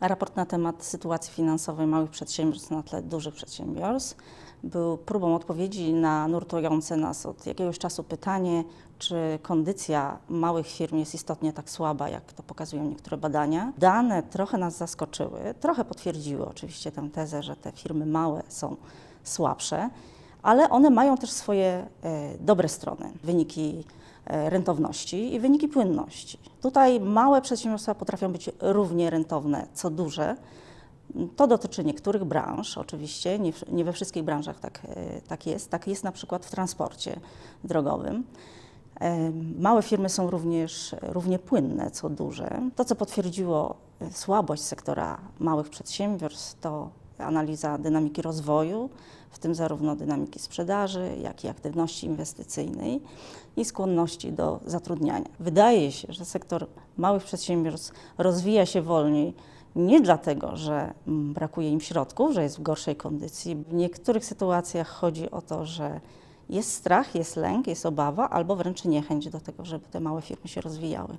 Raport na temat sytuacji finansowej małych przedsiębiorstw na tle dużych przedsiębiorstw był próbą odpowiedzi na nurtujące nas od jakiegoś czasu pytanie, czy kondycja małych firm jest istotnie tak słaba, jak to pokazują niektóre badania. Dane trochę nas zaskoczyły, trochę potwierdziły oczywiście tę tezę, że te firmy małe są słabsze, ale one mają też swoje e, dobre strony. Wyniki e, rentowności i wyniki płynności. Tutaj małe przedsiębiorstwa potrafią być równie rentowne co duże. To dotyczy niektórych branż, oczywiście, nie, nie we wszystkich branżach tak, e, tak jest. Tak jest na przykład w transporcie drogowym. Małe firmy są również równie płynne co duże. To, co potwierdziło słabość sektora małych przedsiębiorstw, to analiza dynamiki rozwoju, w tym zarówno dynamiki sprzedaży, jak i aktywności inwestycyjnej i skłonności do zatrudniania. Wydaje się, że sektor małych przedsiębiorstw rozwija się wolniej nie dlatego, że brakuje im środków, że jest w gorszej kondycji. W niektórych sytuacjach chodzi o to, że jest strach, jest lęk, jest obawa albo wręcz niechęć do tego, żeby te małe firmy się rozwijały.